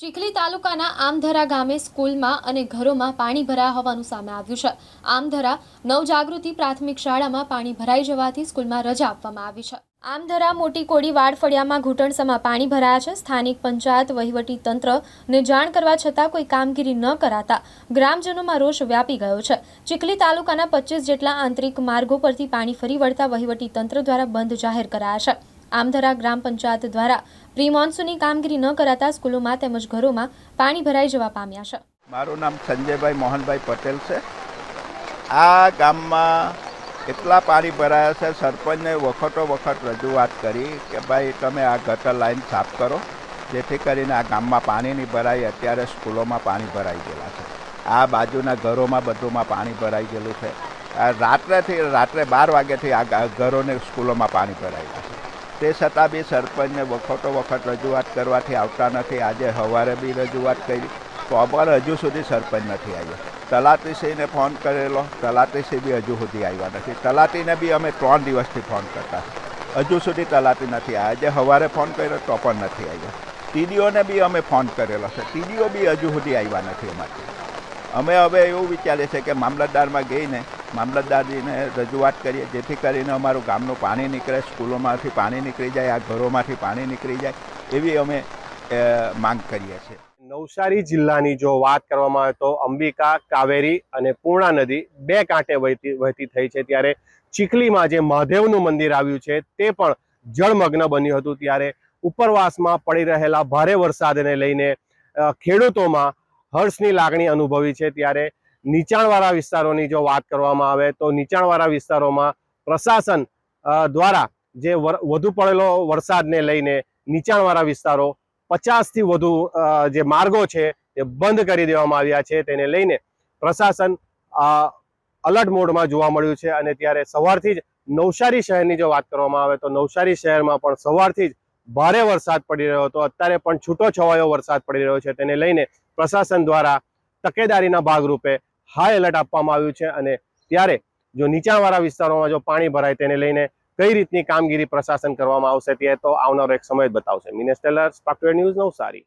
ચીખલી તાલુકાના આમધરા ગામે સ્કૂલમાં અને ઘરોમાં પાણી ભરાયા હોવાનું સામે આવ્યું છે. આમધરા નવજાગૃતિ પ્રાથમિક શાળામાં પાણી ભરાઈ જવાથી સ્કૂલમાં રજા આપવામાં આવી છે. આમધરા મોટી કોડી વાડફળિયામાં ઘૂંટણસમાં પાણી ભરાયા છે. સ્થાનિક પંચાયત, વહીવટી તંત્રને જાણ કરવા છતાં કોઈ કામગીરી ન કરાતા ગ્રામજનોમાં રોષ વ્યાપી ગયો છે. ચીખલી તાલુકાના પચીસ જેટલા આંતરિક માર્ગો પરથી પાણી ફરી વળતા વહીવટી તંત્ર દ્વારા બંધ જાહેર કરાયા છે. આમધરા ગ્રામ પંચાયત દ્વારા પ્રી મોન્સૂનની કામગીરી ન કરાતા સ્કૂલોમાં તેમજ ઘરોમાં પાણી ભરાઈ જવા પામ્યા છે. મારું નામ સંજયભાઈ મોહનભાઈ પટેલ છે. આ ગામમાં એટલા પાણી ભરાયા છે, સરપંચને વખતો વખત રજૂઆત કરી કે ભાઈ તમે આ ગટર લાઈન સાફ કરો, જેથી કરીને આ ગામમાં પાણી નહીં ભરાય, અત્યારે સ્કૂલોમાં પાણી ભરાઈ ગયેલા છે. આ બાજુના ઘરોમાં બધુંમાં પાણી ભરાઈ ગયેલું છે. રાત્રેથી રાત્રે બાર વાગ્યાથી આ ઘરોને સ્કૂલોમાં પાણી ભરાયેલા છે. તે છતાં બી સરપંચને વખતો વખત રજૂઆત કરવાથી આવતા નથી. આજે સવારે બી રજૂઆત કરી. તો પણ હજુ સુધી સરપંચ નથી આવ્યો. તલાટીશ્રીને ફોન કરેલો. તલાટીશ્રી બી હજુ સુધી આવ્યા નથી. તલાટીને બી અમે ત્રણ દિવસથી ફોન કરતા. હજુ સુધી તલાટી નથી આવ્યા. આજે સવારે ફોન કર્યો તો પણ નથી આવ્યો. ટીડીઓને બી અમે ફોન કરેલો છે. ટીડીઓ બી હજુ સુધી આવ્યા નથી અમારે અમે હવે એવું વિચારીએ છીએ કે મામલતદારમાં ગઈને મામલતદારજીને રજૂઆત કરીએ, જેથી કરીને અમારું ગામનું પાણી નીકળે, સ્કૂલોમાંથી પાણી નીકળી જાય, આ ઘરોમાંથી પાણી નીકળી જાય, એવી અમે માંગ કરીએ છીએ. નવસારી જિલ્લાની જો વાત કરવામાં આવે તો અંબિકા, કાવેરી અને પૂર્ણા નદી બે કાંઠે વહેતી વહેતી થઈ છે. ત્યારે ચીખલીમાં જે મહાદેવનું મંદિર આવ્યું છે, તે પણ જળમગ્ન બન્યું હતું. ત્યારે ઉપરવાસમાં પડી રહેલા ભારે વરસાદને લઈને ખેડૂતોમાં હર્ષની લાગણી અનુભવી છે. ત્યારે નીચાણવાળા વિસ્તારોની જો વાત કરવામાં આવે તો નીચાણવાળા વિસ્તારોમાં પ્રશાસન દ્વારા જે વધુ પડેલો વરસાદને લઈને નીચાણવાળા વિસ્તારો પચાસથી વધુ જે માર્ગો છે તે બંધ કરી દેવામાં આવ્યા છે. તેને લઈને પ્રશાસન અલર્ટ મોડમાં જોવા મળ્યું છે અને ત્યારે સવારથી જ નવસારી શહેરની જો વાત કરવામાં આવે તો નવસારી શહેરમાં પણ સવારથી જ ભારે વરસાદ પડી રહ્યો હતો. અત્યારે પણ છૂટો છવાયો વરસાદ પડી રહ્યો છે. તેને લઈને પ્રશાસન દ્વારા તકેદારીના ભાગરૂપે હાઈ એલર્ટ આપવામાં આવ્યું છે અને ત્યારે જો નીચાણવાળા વિસ્તારોમાં જો પાણી ભરાય તેને લઈને કઈ રીતની કામગીરી પ્રશાસન કરવામાં આવશે તે તો આવનારો એક સમય જ બતાવશે. મિનેસ્ટેલર ટેલર સ્પાક્યુઅર ન્યૂઝ નવસારી.